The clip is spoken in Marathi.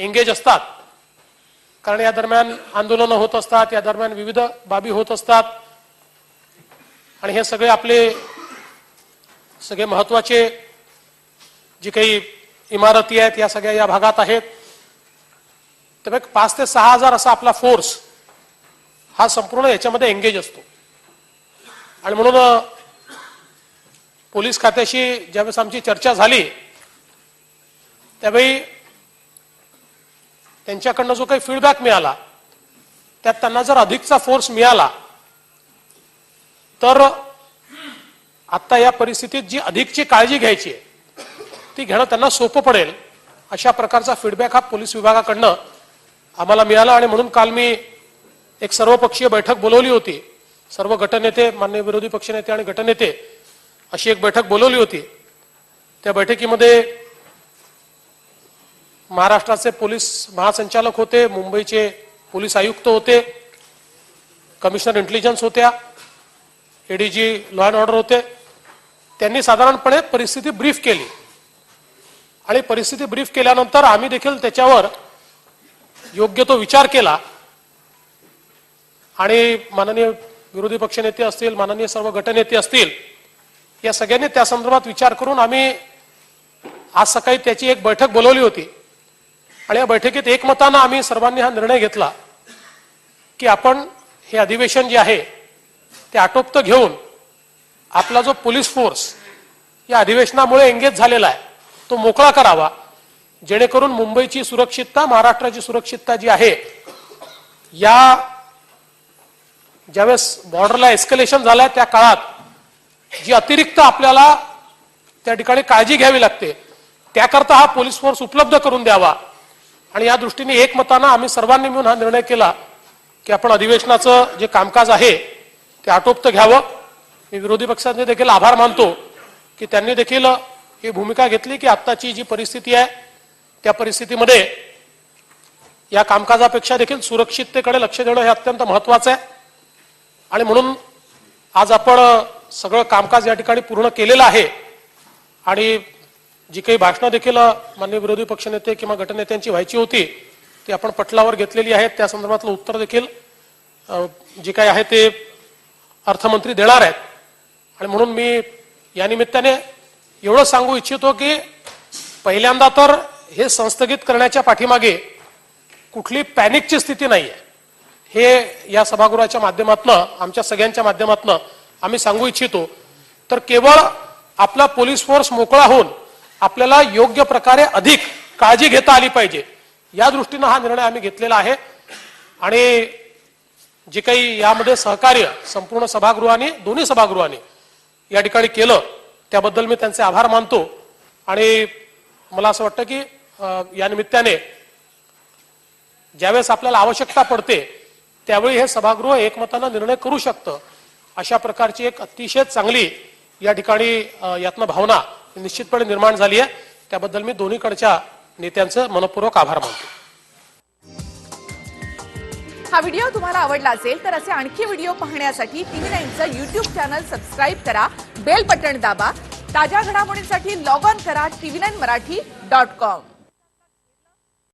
एंगेज असतात. कारण या दरम्यान आंदोलनं होत असतात या दरम्यान विविध बाबी होत असतात. आणि हे सगळे आपले सगळे महत्त्वाचे जी काही इमारती आहेत या सगळ्या या भागात आहेत. तर मग पाच ते सहा हजार असा आपला फोर्स हा संपूर्ण याच्यामध्ये एंगेज असतो. आणि म्हणून पोलीस खात्याशी ज्यावेळेस आमची चर्चा झाली त्यावेळी त्यांच्याकडनं जो काही फीडबॅक मिळाला त्यात त्यांना जर अधिकचा फोर्स मिळाला तर आता या परिस्थितीत जी अधिकची काळजी घ्यायची आहे ती घेणं त्यांना सोपं पडेल. अशा प्रकारचा फीडबॅक हा पोलीस विभागाकडनं आम्हाला मिळाला आणि म्हणून काल मी एक सर्वपक्षीय बैठक बोलवली होती. सर्व गटनेते मान्य विरोधी पक्षनेते आणि गटनेते अशी एक बैठक बोलवली होती. त्या बैठकीमध्ये महाराष्ट्राचे पोलीस महासंचालक होते मुंबईचे पोलीस आयुक्त होते कमिशनर इंटेलिजन्स होत्या एडीजी लॉ अँड ऑर्डर होते. त्यांनी साधारणपणे परिस्थिती ब्रीफ केली. आणि परिस्थिती ब्रीफ केल्यानंतर आम्ही देखील त्याच्यावर योग्य तो विचार केला. आणि माननीय विरोधी पक्षनेते असतील माननीय सर्व गटनेते असतील या सगळ्यांनी त्या संदर्भात विचार करून आम्ही आज सकाळी त्याची एक बैठक बोलवली होती. आणि या बैठकीत एकमतानं आम्ही सर्वांनी हा निर्णय घेतला की आपण हे अधिवेशन जे आहे ते आटोपतं घेऊन आपला जो पोलीस फोर्स या अधिवेशनामुळे एंगेज झालेला आहे तो मोकळा करावा. जेणेकरून मुंबईची सुरक्षितता महाराष्ट्राची सुरक्षितता जी आहे या ज्यावेळेस बॉर्डरला एस्कलेशन झालंय त्या काळात जी अतिरिक्त आपल्याला त्या ठिकाणी काळजी घ्यावी लागते त्याकरता हा पोलीस फोर्स उपलब्ध करून द्यावा. आणि या दृष्टीने एकमतानं आम्ही सर्वांनी मिळून हा निर्णय केला की आपण अधिवेशनाचं जे कामकाज आहे ते आटोपतं घ्यावं. मी विरोधी पक्षांचे देखील आभार मानतो की त्यांनी देखील ही भूमिका घेतली की आत्ताची जी परिस्थिती आहे त्या परिस्थितीमध्ये या कामकाजापेक्षा देखील सुरक्षिततेकडे लक्ष देणं हे अत्यंत महत्वाचं आहे. आणि म्हणून आज आपण सगळं कामकाज या ठिकाणी पूर्ण केलेलं आहे. आणि जी काही भाषणं देखील मान्य विरोधी पक्षनेते किंवा गटनेत्यांची व्हायची होती ती आपण पटलावर घेतलेली आहेत. त्या संदर्भातलं उत्तर देखील जे काही आहे ते अर्थमंत्री देणार आहेत. आणि म्हणून मी या निमित्ताने एवढं सांगू इच्छितो की पहिल्यांदा तर हे संस्थगित करण्याच्या पाठीमागे कुठली पॅनिकची स्थिती नाही आहे हे या सभागृहाच्या माध्यमातून आमच्या सगळ्यांच्या माध्यमातून आम्ही सांगू इच्छितो. तर केवळ आपला पोलीस फोर्स मोकळा होऊन आपल्याला योग्य प्रकारे अधिक काळजी घेता आली पाहिजे. या दृष्टीनं हा निर्णय आम्ही घेतलेला आहे. आणि जे काही यामध्ये सहकार्य संपूर्ण सभागृहाने दोन्ही सभागृहाने या ठिकाणी केलं त्याबद्दल मी त्यांचे आभार मानतो. आणि मला असं वाटतं की या निमित्ताने ज्यावेळेस आपल्याला आवश्यकता पडते त्यावेळी हे सभागृह एकमतानं निर्णय करू शकतं. अशा प्रकारची एक अतिशय चांगली या ठिकाणी यातनं भावना निश्चितपणे निर्माण झाली आहे. त्याबद्दल मी दोन्हीकडच्या नेत्यांचं मनपूर्वक आभार मानतो. हा व्हिडिओ तुम्हाला आवडला असेल तर असे आणखी व्हिडिओ पाहण्यासाठी टीव्ही नाईनचं युट्यूब चॅनल सबस्क्राईब करा बेल बटन दाबा ताज्या घडामोडींसाठी लॉग ऑन करा TV nine Marathi dot com.